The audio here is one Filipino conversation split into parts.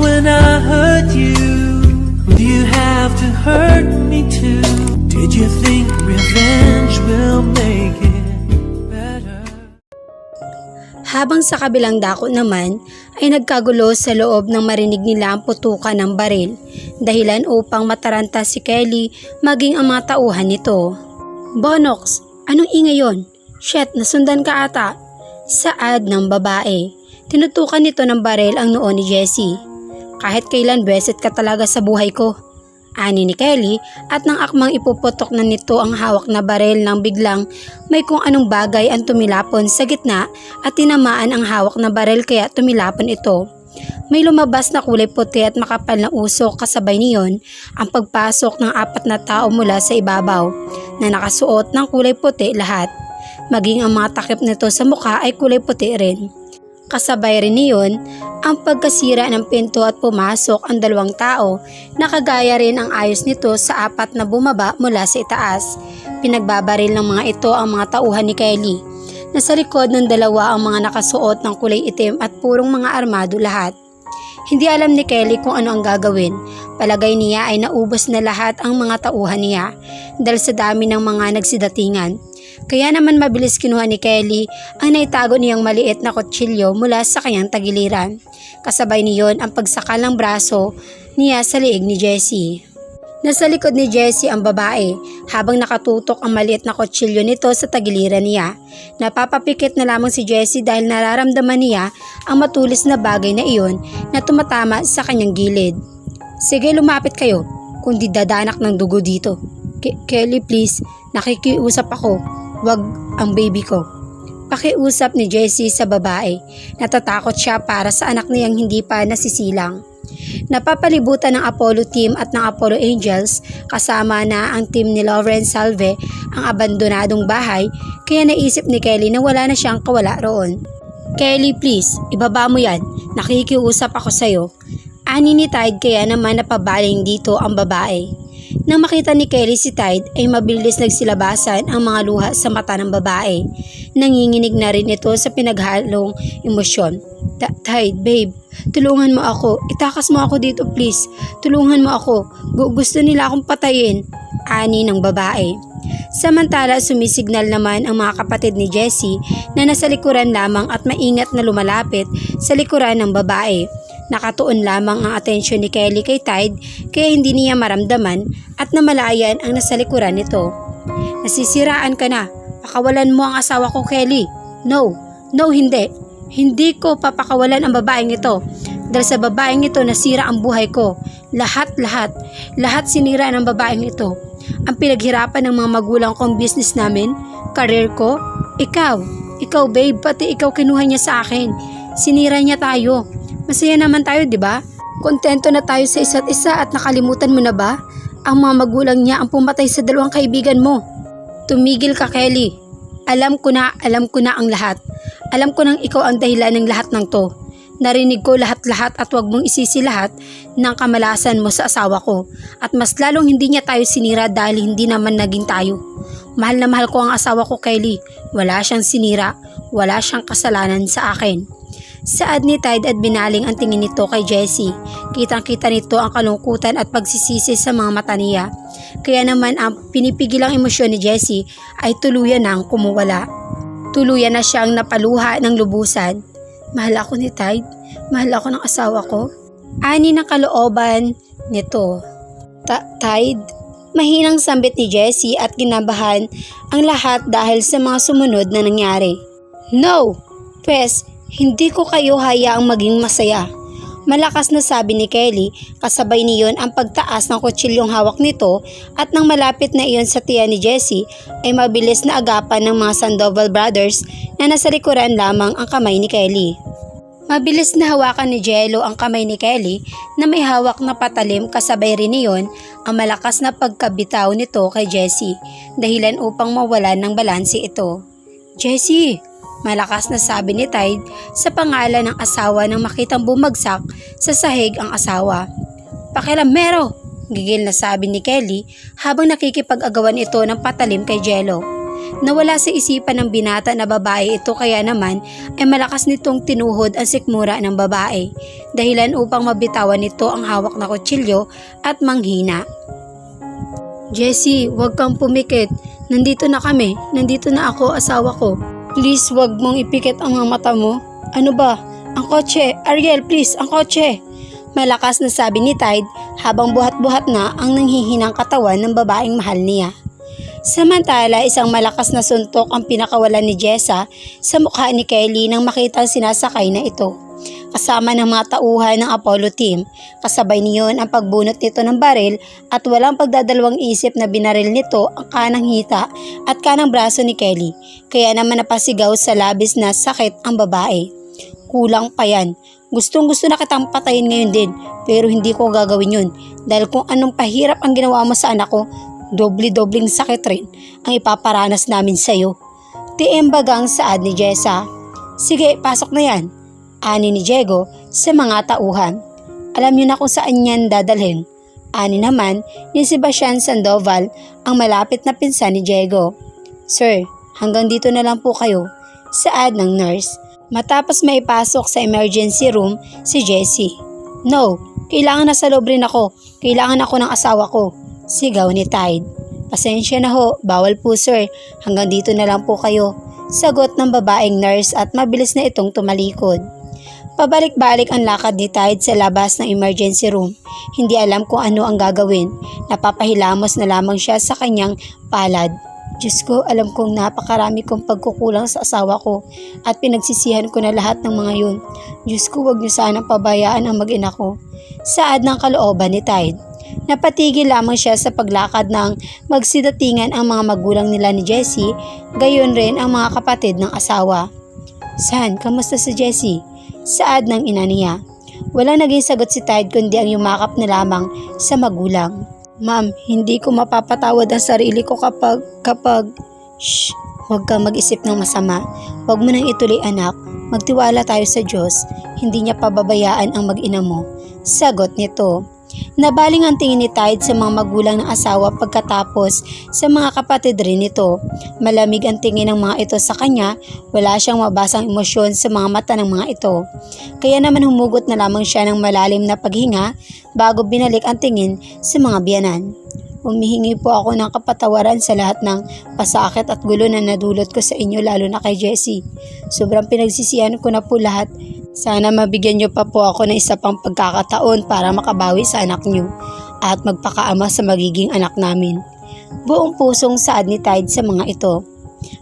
when I hurt you? Do you have to hurt me too? Did you think revenge will make it better? Habang sa kabilang dako naman ay nagkagulo sa loob ng marinig nila ang putukan ng baril dahilan upang mataranta si Kelly maging ang mga tauhan nito. Bonox, anong ingay yon? Shit, nasundan ka ata. Saad ng babae. Tinutukan nito ng baril ang noo ni Jessie. Kahit kailan beset ka talaga sa buhay ko. Ani ni Kelly at nang akmang ipuputok na nito ang hawak na baril nang biglang may kung anong bagay ang tumilapon sa gitna at tinamaan ang hawak na baril kaya tumilapon ito. May lumabas na kulay puti at makapal na usok kasabay niyon ang pagpasok ng apat na tao mula sa ibabaw na nakasuot ng kulay puti lahat. Maging ang mga takip nito sa mukha ay kulay puti rin. Kasabay rin niyon ang pagkasira ng pinto at pumasok ang dalawang tao na kagaya rin ang ayos nito sa apat na bumaba mula sa itaas. Pinagbabaril ng mga ito ang mga tauhan ni Kelly. Nasa likod ng dalawa ang mga nakasuot ng kulay itim at purong mga armado lahat. Hindi alam ni Kelly kung ano ang gagawin. Palagay niya ay naubos na lahat ang mga tauhan niya dahil sa dami ng mga nagsidatingan. Kaya naman mabilis kinuha ni Kelly ang naitago niyang maliit na kutsilyo mula sa kanyang tagiliran. Kasabay niyon ang pagsakal ng braso niya sa liig ni Jessie. Nasa likod ni Jessie ang babae habang nakatutok ang maliit na kutsilyo nito sa tagiliran niya. Napapapikit na lamang si Jessie dahil nararamdaman niya ang matulis na bagay na iyon na tumatama sa kanyang gilid. Sige lumapit kayo kung di dadanak ng dugo dito. Ke- Kelly please, nakikiusap ako. Wag ang baby ko. Pakiusap ni Jessie sa babae. Natatakot siya para sa anak niyang hindi pa nasisilang. Napapalibutan ng Apollo team at ng Apollo Angels kasama na ang team ni Lawrence Salve ang abandonadong bahay kaya naisip ni Kelly na wala na siyang kawala roon. Kelly please, ibaba mo yan. Nakikiusap ako sa'yo. Ani ni Tide kaya naman napabaling dito ang babae. Nang makita ni Kelly si Tide ay mabilis nagsilabasan ang mga luha sa mata ng babae. Nanginginig na rin ito sa pinaghalong emosyon. Tide, babe, tulungan mo ako. Itakas mo ako dito please. Tulungan mo ako. Gu- gusto nila akong patayin. Ani ng babae. Samantala sumisignal naman ang mga kapatid ni Jessie na nasa likuran lamang at maingat na lumalapit sa likuran ng babae. Nakatuon lamang ang atensyon ni Kelly kay Tide kaya hindi niya maramdaman at namalayan ang nasa likuran nito. Nasisiraan ka na. Pakawalan mo ang asawa ko Kelly. No, no hindi. Hindi ko papakawalan ang babaeng ito. Dahil sa babaeng ito nasira ang buhay ko. Lahat, lahat. Lahat sinira ng babaeng ito. Ang pinaghirapan ng mga magulang kong business namin, career ko, ikaw. Ikaw babe, pati ikaw kinuha niya sa akin. Sinira niya tayo. Masaya naman tayo, di ba? Kontento na tayo sa isa't isa at nakalimutan mo na ba? Ang mga magulang niya ang pumatay sa dalawang kaibigan mo. Tumigil ka, Kelly. Alam ko na, alam ko na ang lahat. Alam ko nang ikaw ang dahilan ng lahat ng to. Narinig ko lahat-lahat at wag mong isisi lahat ng kamalasan mo sa asawa ko. At mas lalong hindi niya tayo sinira dahil hindi naman naging tayo. Mahal na mahal ko ang asawa ko, Kelly. Wala siyang sinira. Wala siyang kasalanan sa akin. Saad ni Tide at binaling ang tingin nito kay Jessie. Kitang-kita nito ang kalungkutan at pagsisisi sa mga mata niya. Kaya naman ang pinipigilang emosyon ni Jessie ay tuluyan nang kumuwala. Tuluyan na siyang napaluha ng lubusan. Mahal ako ni Tide. Mahal ako ng asawa ko. Ani ng kalooban nito. Ta- Tide, mahinang sambit ni Jessie at ginabahan ang lahat dahil sa mga sumunod na nangyari. No! Pwes, hindi ko kayo hayaang maging masaya. Malakas na sabi ni Kelly, kasabay niyon ang pagtaas ng kutsilyong hawak nito at nang malapit na iyon sa tiyan ni Jessie ay mabilis na agapan ng mga Sandoval brothers na nasa likuran lamang ang kamay ni Kelly. Mabilis na hawakan ni Jello ang kamay ni Kelly na may hawak na patalim kasabay rin niyon ang malakas na pagkabitaw nito kay Jessie dahilan upang mawalan ng balanse ito. Jessie! Malakas na sabi ni Tide sa pangalan ng asawa nang makitang bumagsak sa sahig ang asawa. Pakilamero! Gigil na sabi ni Kelly habang nakikipag-agawan ito ng patalim kay Jello. Nawala sa isipan ng binata na babae ito kaya naman ay malakas nitong tinuhod ang sikmura ng babae. Dahilan upang mabitawan nito ang hawak na kutsilyo at manghina. Jessie, huwag kang pumikit. Nandito na kami. Nandito na ako, asawa ko. Please, huwag mong ipikit ang mga mata mo. Ano ba? Ang kotse. Ariel, please, ang kotse. Malakas na sabi ni Tide habang buhat-buhat na ang nanghihinang katawan ng babaeng mahal niya. Samantala, isang malakas na suntok ang pinakawalan ni Jessa sa mukha ni Kelly nang makita ang sinasakay na ito. Kasama ng mga tauhan ng Apollo team, kasabay niyon ang pagbunot nito ng baril at walang pagdadalawang isip na binaril nito ang kanang hita at kanang braso ni Kelly. Kaya naman napasigaw sa labis na sakit ang babae. Kulang pa yan. Gustong gusto na kitang patayin ngayon din pero hindi ko gagawin yun dahil kung anong pahirap ang ginawa mo sa anak ko, dobli-dobling sakit rin ang ipaparanas namin sa'yo. Tiimbagang saad ni Jessa. Sige, pasok na yan. Ani ni Diego sa mga tauhan. Alam niyo na kung saan yan dadalhin. Ani naman ni Sebastian Sandoval ang malapit na pinsan ni Diego. Sir, hanggang dito na lang po kayo. Saad ng nurse. Matapos maipasok sa emergency room si Jessie. No, kailangan na sa rin ako. Kailangan ako ng asawa ko. Sigaw ni Tide. Pasensya na ho, bawal po sir. Hanggang dito na lang po kayo. Sagot ng babaeng nurse at mabilis na itong tumalikod. Pabalik-balik ang lakad ni Tide sa labas ng emergency room. Hindi alam kung ano ang gagawin. Napapahilamos na lamang siya sa kanyang palad. Diyos ko, alam kong napakarami kong pagkukulang sa asawa ko at pinagsisihan ko na lahat ng mga yun. Diyos ko, wag niyo sanang pabayaan ang mag-ina ko. Saad ng kalooban ni Tide. Napatigil lamang siya sa paglakad ng magsidatingan ang mga magulang nila ni Jessie, gayon rin ang mga kapatid ng asawa. San, kamusta si Jessie? Saad ng ina niya. Wala naging sagot si Tide kundi ang yumakap na lamang sa magulang. Ma'am, hindi ko mapapatawad ang sarili ko kapag, kapag... Shh, huwag kang mag-isip ng masama. Huwag mo nang ituloy anak. Magtiwala tayo sa Diyos. Hindi niya pababayaan ang mag-ina mo. Sagot nito. Nabaling ang tingin ni Tide sa mga magulang ng asawa pagkatapos sa mga kapatid rin nito. Malamig ang tingin ng mga ito sa kanya, wala siyang mabasang emosyon sa mga mata ng mga ito. Kaya naman humugot na lamang siya ng malalim na paghinga bago binalik ang tingin sa mga biyanan. Humihingi po ako ng kapatawaran sa lahat ng pasakit at gulo na nadulot ko sa inyo lalo na kay Jessie. Sobrang pinagsisihan ko na po lahat sana mabigyan niyo pa po ako ng isa pang pagkakataon para makabawi sa anak niyo at magpakaama sa magiging anak namin. Buong pusong saad ni Tide sa mga ito.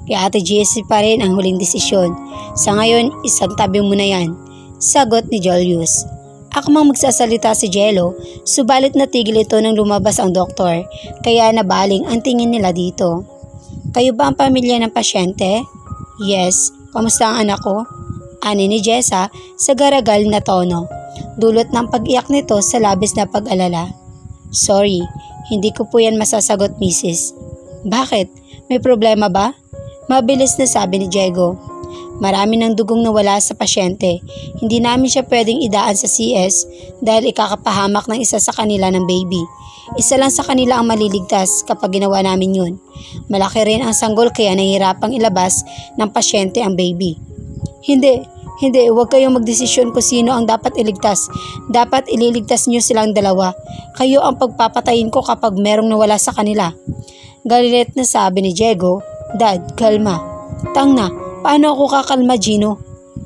Kay Ate Jessie pa rin ang huling desisyon. Sa ngayon, isang tabi mo na yan. Sagot ni Julius. Akmang magsasalita si Jello, subalit natigil ito nang lumabas ang doktor, kaya nabaling ang tingin nila dito. Kayo ba ang pamilya ng pasyente? Yes. Kamusta ang anak ko? Ani ni Jessa sa garagal na tono. Dulot ng pag-iyak nito sa labis na pag-alala. Sorry, hindi ko po yan masasagot, Mrs. Bakit? May problema ba? Mabilis na sabi ni Diego. Marami ng dugong nawala sa pasyente. Hindi namin siya pwedeng idaan sa CS dahil ikakapahamak ng isa sa kanila ng baby. Isa lang sa kanila ang maliligtas kapag ginawa namin yun. Malaki rin ang sanggol kaya nahihirapang ilabas ng pasyente ang baby. Hindi, hindi, huwag kayong magdesisyon kung sino ang dapat iligtas. Dapat ililigtas niyo silang dalawa. Kayo ang pagpapatayin ko kapag merong nawala sa kanila. Galit na sabi ni Diego, Dad, kalma. Tang na, paano ako kakalma Gino?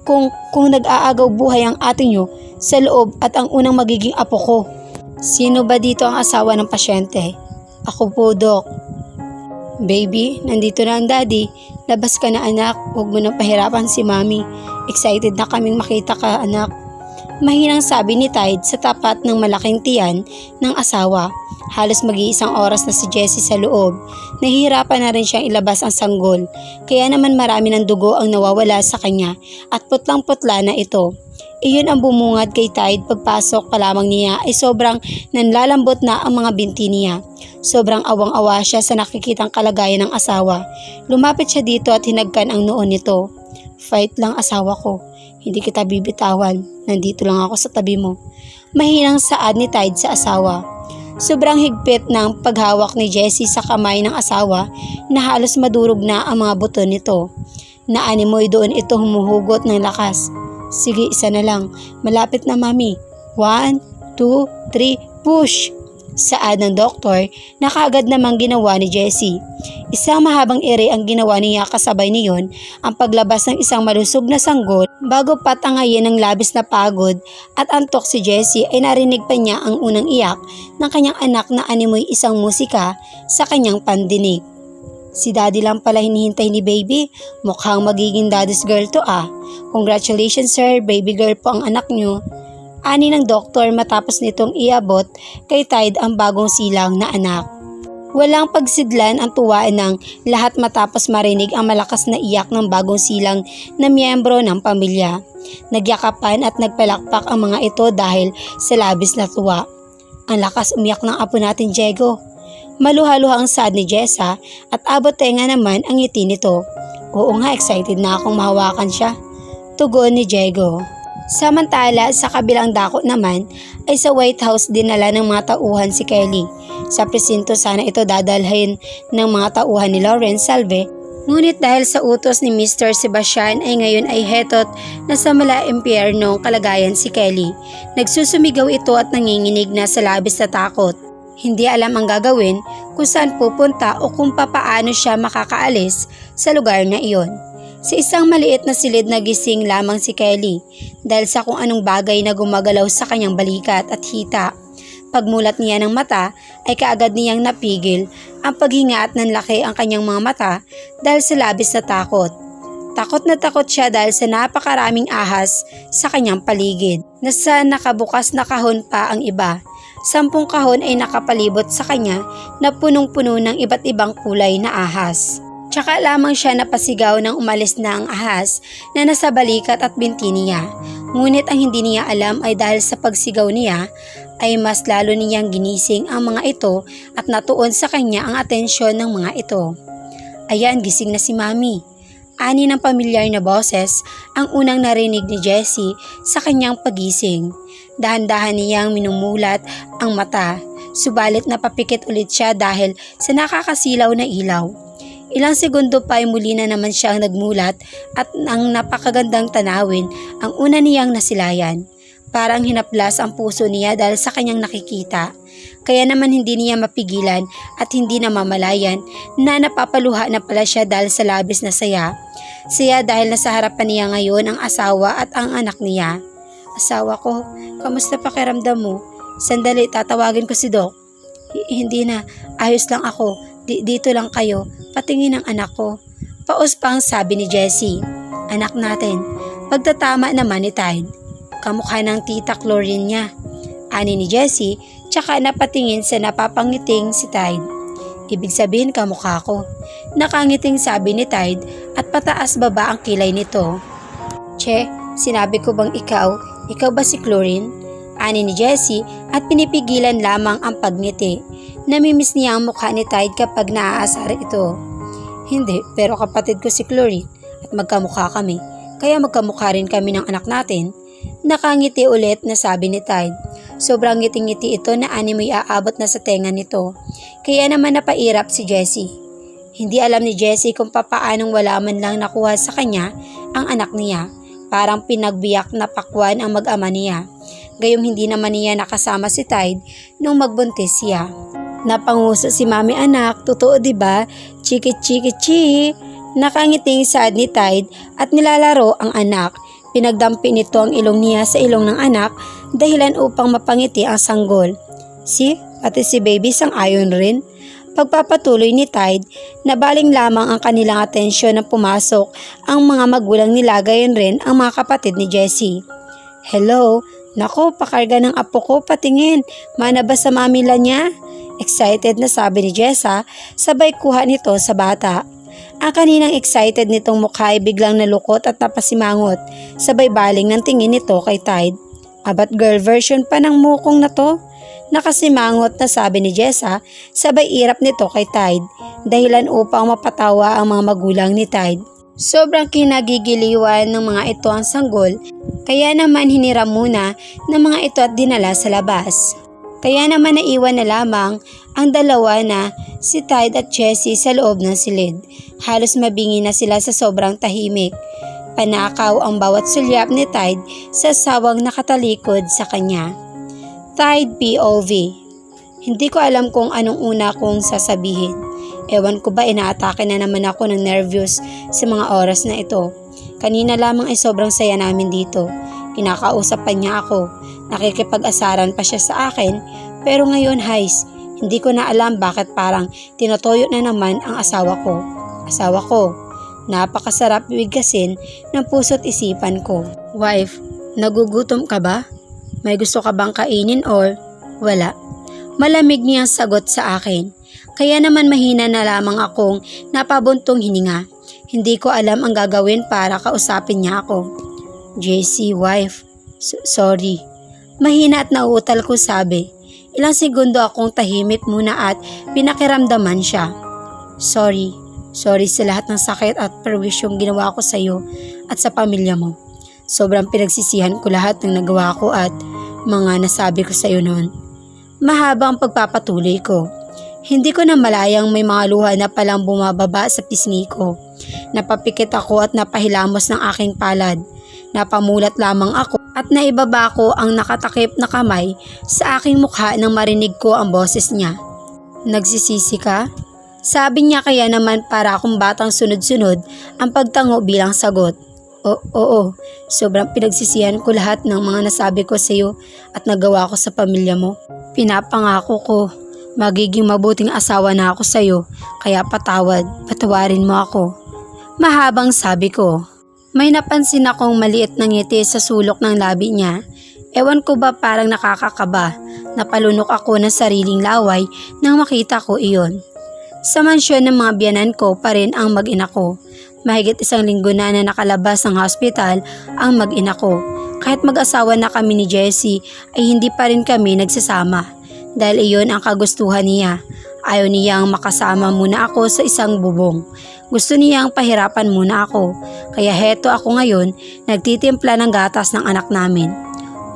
Kung, kung nag-aagaw buhay ang ate niyo sa loob at ang unang magiging apo ko. Sino ba dito ang asawa ng pasyente? Ako po, Dok. Baby, nandito na ang daddy. Labas ka na anak, huwag mo nang pahirapan si mami. Excited na kaming makita ka anak. Mahinang sabi ni Tide sa tapat ng malaking tiyan ng asawa. Halos mag-iisang oras na si Jessie sa loob. Nahihirapan na rin siyang ilabas ang sanggol. Kaya naman marami ng dugo ang nawawala sa kanya at putlang-putla na ito. Iyon ang bumungad kay Tide pagpasok pa lamang niya ay sobrang nanlalambot na ang mga binti niya. Sobrang awang-awa siya sa nakikitang kalagayan ng asawa. Lumapit siya dito at hinagkan ang noon nito. Fight lang asawa ko. Hindi kita bibitawan. Nandito lang ako sa tabi mo. Mahinang saad ni Tide sa asawa. Sobrang higpit ng paghawak ni Jessie sa kamay ng asawa na halos madurog na ang mga buto nito. Naanimoy doon ito humuhugot ng lakas. Sige, isa na lang. Malapit na mami. One, two, three, push! Saad ng doktor na kaagad namang ginawa ni Jessie. Isang mahabang ere ang ginawa niya kasabay niyon ang paglabas ng isang malusog na sanggol bago patangayin ng labis na pagod at antok si Jessie ay narinig pa niya ang unang iyak ng kanyang anak na animoy isang musika sa kanyang pandinig. Si daddy lang pala hinihintay ni baby. Mukhang magiging daddy's girl to ah. Congratulations sir, baby girl po ang anak niyo. Ani ng doktor matapos nitong iabot kay Tide ang bagong silang na anak. Walang pagsidlan ang tuwa ng lahat matapos marinig ang malakas na iyak ng bagong silang na miyembro ng pamilya. Nagyakapan at nagpalakpak ang mga ito dahil sa labis na tuwa. Ang lakas umiyak ng apo natin Diego. Maluha-luha ang sad ni Jessa at abot tenga naman ang ngiti nito. Oo nga excited na akong mahawakan siya. Tugon ni Diego. Samantala, sa kabilang dako naman ay sa White House dinala ng mga tauhan si Kelly. Sa presinto sana ito dadalhin ng mga tauhan ni Lawrence Salve Ngunit dahil sa utos ni Mr. Sebastian ay ngayon ay hetot na sa mala impyernong kalagayan si Kelly. Nagsusumigaw ito at nanginginig na sa labis na takot. Hindi alam ang gagawin kung saan pupunta o kung papaano siya makakaalis sa lugar na iyon. Sa isang maliit na silid na gising lamang si Kelly dahil sa kung anong bagay na gumagalaw sa kanyang balikat at hita. Pagmulat niya ng mata ay kaagad niyang napigil ang paghinga at nanlaki ang kanyang mga mata dahil sa labis na takot. Takot na takot siya dahil sa napakaraming ahas sa kanyang paligid. Nasa nakabukas na kahon pa ang iba. Sampung kahon ay nakapalibot sa kanya na punong-puno ng iba't ibang kulay na ahas. Tsaka lamang siya napasigaw nang umalis na ang ahas na nasa balikat at binti niya. Ngunit ang hindi niya alam ay dahil sa pagsigaw niya ay mas lalo niyang ginising ang mga ito at natuon sa kanya ang atensyon ng mga ito. Ayan, gising na si Mami. Ani ng pamilyar na boses ang unang narinig ni Jessie sa kanyang pagising. Dahan-dahan niyang minumulat ang mata, subalit napapikit ulit siya dahil sa nakakasilaw na ilaw. Ilang segundo pa ay muli na naman siyang nagmulat at ang napakagandang tanawin ang una niyang nasilayan. Parang hinaplas ang puso niya dahil sa kanyang nakikita. Kaya naman hindi niya mapigilan at hindi na mamalayan na napapaluha na pala siya dahil sa labis na saya. Saya dahil nasa harapan niya ngayon ang asawa at ang anak niya. Asawa ko, kamusta pakiramdam mo? Sandali, tatawagin ko si Doc. "H- hindi na, ayos lang ako. Di- dito lang kayo. Patingin ang anak ko. Paus pa ang sabi ni Jessie. Anak natin. Pagtatama naman ni Tide. Kamukha ng tita Chlorine niya. Ani ni Jessie, tsaka napatingin sa napapangiting si Tide. Ibig sabihin kamukha ko. Nakangiting sabi ni Tide at pataas baba ang kilay nito. Che, sinabi ko bang ikaw? Ikaw ba si Chlorine? Ani ni Jessie at pinipigilan lamang ang pagngiti. Namimiss niya ang mukha ni Tide kapag naaasar ito. Hindi, pero kapatid ko si Chlorine at magkamukha kami. Kaya magkamukha rin kami ng anak natin. Nakangiti ulit na sabi ni Tide. Sobrang ngiti-ngiti ito na animoy aabot na sa tenga nito. Kaya naman napairap si Jessie. Hindi alam ni Jessie kung papaanong wala man lang nakuha sa kanya ang anak niya. Parang pinagbiyak na pakwan ang mag-ama niya. Gayong hindi naman niya nakasama si Tide nung magbuntis siya. Napanguso si mami anak, totoo ba? Chiki chiki chi. Nakangiting sad ni Tide at nilalaro ang anak. Pinagdampi nito ang ilong niya sa ilong ng anak dahilan upang mapangiti ang sanggol. Si, pati si baby sang ayon rin. Pagpapatuloy ni Tide, nabaling lamang ang kanilang atensyon na pumasok ang mga magulang nila gayon rin ang mga kapatid ni Jessie. Hello, nako pakarga ng apo ko patingin, mana ba sa mamila niya? Excited na sabi ni Jessa, sabay kuha nito sa bata. Ang kaninang excited nitong mukha ay biglang nalukot at napasimangot, sabay baling ng tingin nito kay Tide. Abat girl version pa ng mukong na to? Nakasimangot na sabi ni Jessa, sabay irap nito kay Tide, dahilan upang mapatawa ang mga magulang ni Tide. Sobrang kinagigiliwan ng mga ito ang sanggol, kaya naman hiniram muna ng mga ito at dinala sa labas. Kaya naman naiwan na lamang ang dalawa na si Tide at Jessie sa loob ng silid. Halos mabingi na sila sa sobrang tahimik. Panakaw ang bawat sulyap ni Tide sa sawang nakatalikod sa kanya. Tide POV Hindi ko alam kung anong una kong sasabihin. Ewan ko ba inaatake na naman ako ng nervyos sa mga oras na ito. Kanina lamang ay sobrang saya namin dito. Kinakausap pa niya ako. Nakikipag-asaran pa siya sa akin. Pero ngayon, Hais, hindi ko na alam bakit parang tinotoyo na naman ang asawa ko. Asawa ko. Napakasarap bigkasin ng puso't isipan ko. Wife, nagugutom ka ba? May gusto ka bang kainin or wala? Malamig niyang sagot sa akin. Kaya naman mahina na lamang akong napabuntong hininga. Hindi ko alam ang gagawin para kausapin niya ako. JC, wife. S- sorry. Mahina at nauutal ko sabi. Ilang segundo akong tahimik muna at pinakiramdaman siya. Sorry. Sorry sa lahat ng sakit at perwisyong ginawa ko sa iyo at sa pamilya mo. Sobrang pinagsisihan ko lahat ng nagawa ko at mga nasabi ko sa iyo noon. Mahaba ang pagpapatuloy ko. Hindi ko na malayang may mga luha na palang bumababa sa pisngi ko. Napapikit ako at napahilamos ng aking palad. Napamulat lamang ako at naibaba ko ang nakatakip na kamay sa aking mukha nang marinig ko ang boses niya. Nagsisisi ka? Sabi niya kaya naman para akong batang sunod-sunod ang pagtango bilang sagot. O, oo, sobrang pinagsisihan ko lahat ng mga nasabi ko sa iyo at nagawa ko sa pamilya mo. Pinapangako ko, magiging mabuting asawa na ako sa iyo, kaya patawad, patawarin mo ako. Mahabang sabi ko. May napansin akong maliit na ngiti sa sulok ng labi niya. Ewan ko ba parang nakakakaba, napalunok ako ng sariling laway nang makita ko iyon. Sa mansyon ng mga biyanan ko pa rin ang mag-ina ko. Mahigit isang linggo na na nakalabas ng hospital ang mag-ina ko. Kahit mag-asawa na kami ni Jessie ay hindi pa rin kami nagsasama. Dahil iyon ang kagustuhan niya. Ayaw niyang makasama muna ako sa isang bubong. Gusto niyang pahirapan muna ako. Kaya heto ako ngayon, nagtitimpla ng gatas ng anak namin.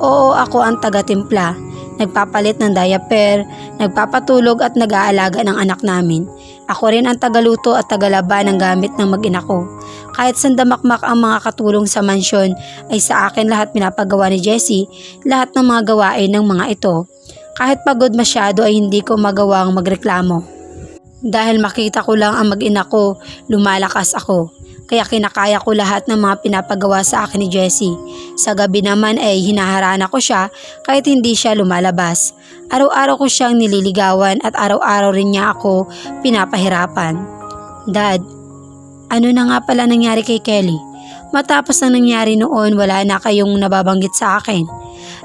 Oo, ako ang taga-timpla. Nagpapalit ng diaper, nagpapatulog at nag-aalaga ng anak namin. Ako rin ang tagaluto at tagalaba ng gamit ng mag-ina ko. Kahit sandamakmak ang mga katulong sa mansyon ay sa akin lahat pinapagawa ni Jessie, lahat ng mga gawain ng mga ito. Kahit pagod masyado ay hindi ko magawang magreklamo. Dahil makita ko lang ang mag-ina ko, lumalakas ako. Kaya kinakaya ko lahat ng mga pinapagawa sa akin ni Jessie. Sa gabi naman ay hinaharana ko siya kahit hindi siya lumalabas. Araw-araw ko siyang nililigawan at araw-araw rin niya ako pinapahirapan. Dad, ano na nga pala nangyari kay Kelly? Matapos na nangyari noon wala na kayong nababanggit sa akin.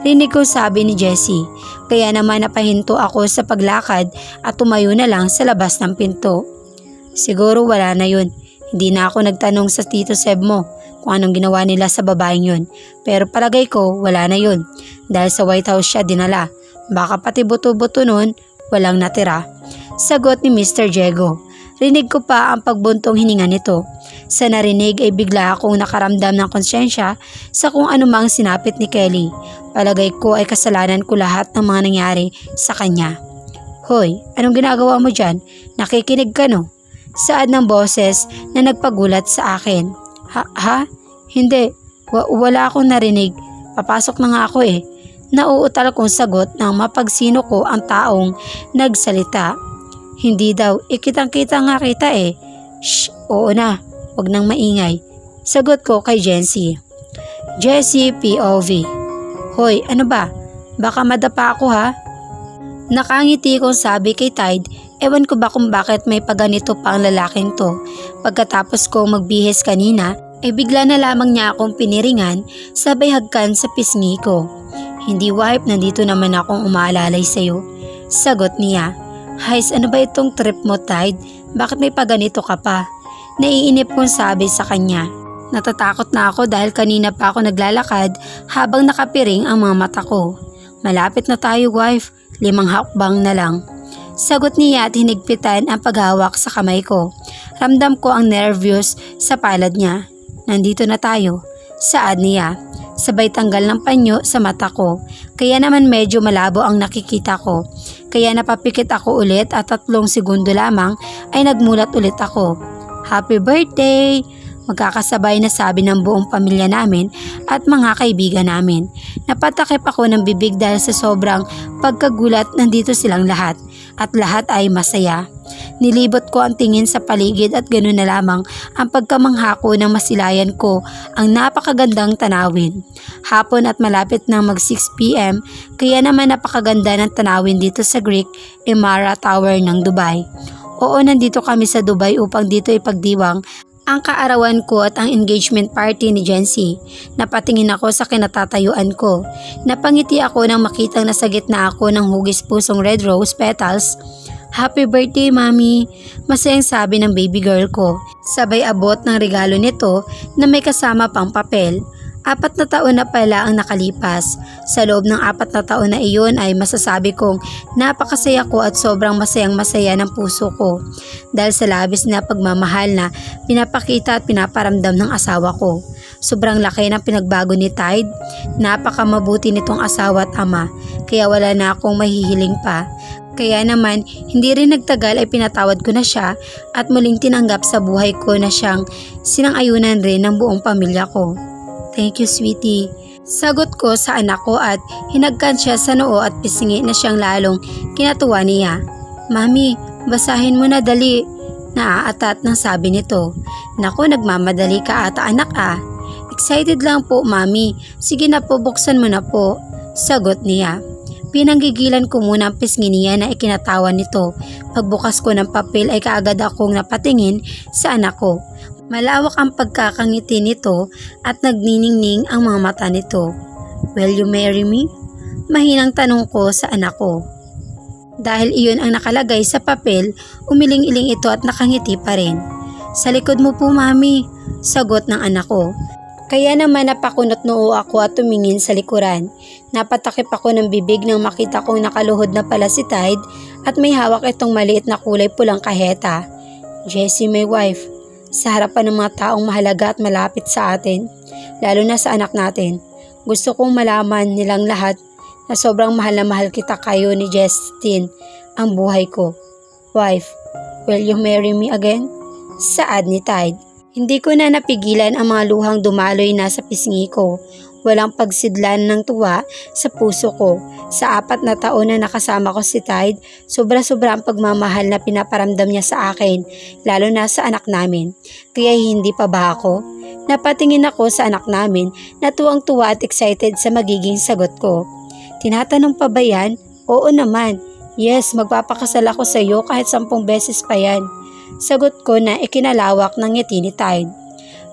Rinig ko sabi ni Jessie, kaya naman napahinto ako sa paglakad at tumayo na lang sa labas ng pinto. Siguro wala na yun. Hindi na ako nagtanong sa Tito Seb mo kung anong ginawa nila sa babaeng yun. Pero palagay ko wala na yun dahil sa White House siya dinala. Baka pati buto-buto nun walang natira. Sagot ni Mr. Diego. Rinig ko pa ang pagbuntong hininga nito. Sa narinig ay bigla akong nakaramdam ng konsyensya sa kung anumang sinapit ni Kelly. Palagay ko ay kasalanan ko lahat ng mga nangyari sa kanya. Hoy, anong ginagawa mo dyan? Nakikinig ka no? Saad ng boses na nagpagulat sa akin. Ha? ha? Hindi. Wa- wala akong narinig. Papasok na nga ako eh. Nauutal kong sagot nang mapagsino ko ang taong nagsalita. Hindi daw, ikitang-kita nga kita eh. Shh, oo na, wag nang maingay. Sagot ko kay Jency. Jessie POV. Hoy, ano ba? Baka madapa ako ha? Nakangiti kong sabi kay Tide, ewan ko ba kung bakit may paganito pa ang lalaking to. Pagkatapos kong magbihis kanina, ay bigla na lamang niya akong piniringan sabay hagkan sa pisngi ko. Hindi wipe, nandito naman akong umaalalay sa'yo. Sagot niya, Hays, ano ba itong trip mo, Tide? Bakit may paganito ka pa? Naiinip kong sabi sa kanya. Natatakot na ako dahil kanina pa ako naglalakad habang nakapiring ang mga mata ko. Malapit na tayo, wife. Limang hakbang na lang. Sagot niya at hinigpitan ang paghawak sa kamay ko. Ramdam ko ang nervyos sa palad niya. Nandito na tayo. Saad niya. sabay tanggal ng panyo sa mata ko. Kaya naman medyo malabo ang nakikita ko. Kaya napapikit ako ulit at tatlong segundo lamang ay nagmulat ulit ako. Happy birthday! Magkakasabay na sabi ng buong pamilya namin at mga kaibigan namin. Napatakip ako ng bibig dahil sa sobrang pagkagulat nandito silang lahat at lahat ay masaya. Nilibot ko ang tingin sa paligid at ganoon na lamang ang pagkamangha ko nang masilayan ko ang napakagandang tanawin. Hapon at malapit na mag 6pm kaya naman napakaganda ng tanawin dito sa Greek Emara Tower ng Dubai. Oo, nandito kami sa Dubai upang dito ipagdiwang ang kaarawan ko at ang engagement party ni Jency. Napatingin ako sa kinatatayuan ko. Napangiti ako nang makitang nasa gitna ako ng hugis pusong red rose petals. Happy birthday, Mami! Masayang sabi ng baby girl ko. Sabay abot ng regalo nito na may kasama pang papel. Apat na taon na pala ang nakalipas. Sa loob ng apat na taon na iyon ay masasabi kong napakasaya ko at sobrang masayang masaya ng puso ko. Dahil sa labis na pagmamahal na pinapakita at pinaparamdam ng asawa ko. Sobrang laki ng pinagbago ni Tide. Napakamabuti nitong asawa at ama. Kaya wala na akong mahihiling pa. Kaya naman, hindi rin nagtagal ay pinatawad ko na siya at muling tinanggap sa buhay ko na siyang sinang-ayunan rin ng buong pamilya ko. Thank you, sweetie. Sagot ko sa anak ko at hinagkan siya sa noo at pisingi na siyang lalong kinatuwa niya. Mami, basahin mo na dali. Naaatat ng sabi nito. Naku, nagmamadali ka ata anak ah. Excited lang po, mami. Sige na po, buksan mo na po. Sagot niya. Pinanggigilan ko muna ang pisngi niya na ikinatawan nito. Pagbukas ko ng papel ay kaagad akong napatingin sa anak ko. Malawak ang pagkakangiti nito at nagniningning ang mga mata nito. Will you marry me? Mahinang tanong ko sa anak ko. Dahil iyon ang nakalagay sa papel, umiling-iling ito at nakangiti pa rin. Sa likod mo po mami, sagot ng anak ko. Kaya naman napakunot noo ako at tumingin sa likuran. Napatakip ako ng bibig nang makita kong nakaluhod na pala si Tide at may hawak itong maliit na kulay pulang kaheta. Jessie, my wife, sa harapan ng mga taong mahalaga at malapit sa atin, lalo na sa anak natin. Gusto kong malaman nilang lahat na sobrang mahal na mahal kita kayo ni Justin, ang buhay ko. Wife, will you marry me again? Saad ni Tide. Hindi ko na napigilan ang mga luhang dumaloy na sa pisngi ko. Walang pagsidlan ng tuwa sa puso ko. Sa apat na taon na nakasama ko si Tide, sobra-sobra ang pagmamahal na pinaparamdam niya sa akin, lalo na sa anak namin. Kaya hindi pa ba ako? Napatingin ako sa anak namin na tuwang-tuwa at excited sa magiging sagot ko. Tinatanong pa ba yan? Oo naman. Yes, magpapakasal ako sa iyo kahit sampung beses pa yan. Sagot ko na ikinalawak ng ngiti ni Tide.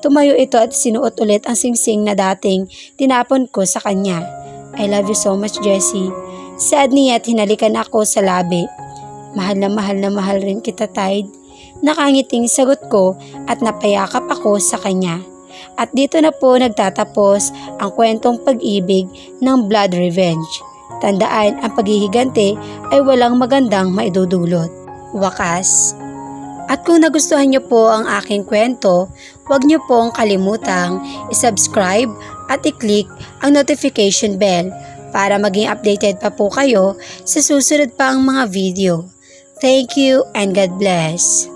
Tumayo ito at sinuot ulit ang singsing na dating tinapon ko sa kanya. I love you so much, Jessie. Sad niya at hinalikan ako sa labi. Mahal na mahal na mahal rin kita, Tide. Nakangiting sagot ko at napayakap ako sa kanya. At dito na po nagtatapos ang kwentong pag-ibig ng Blood Revenge. Tandaan, ang paghihigante ay walang magandang maidudulot. Wakas. At kung nagustuhan niyo po ang aking kwento, huwag niyo pong kalimutang isubscribe at i-click ang notification bell para maging updated pa po kayo sa susunod pang mga video. Thank you and God bless.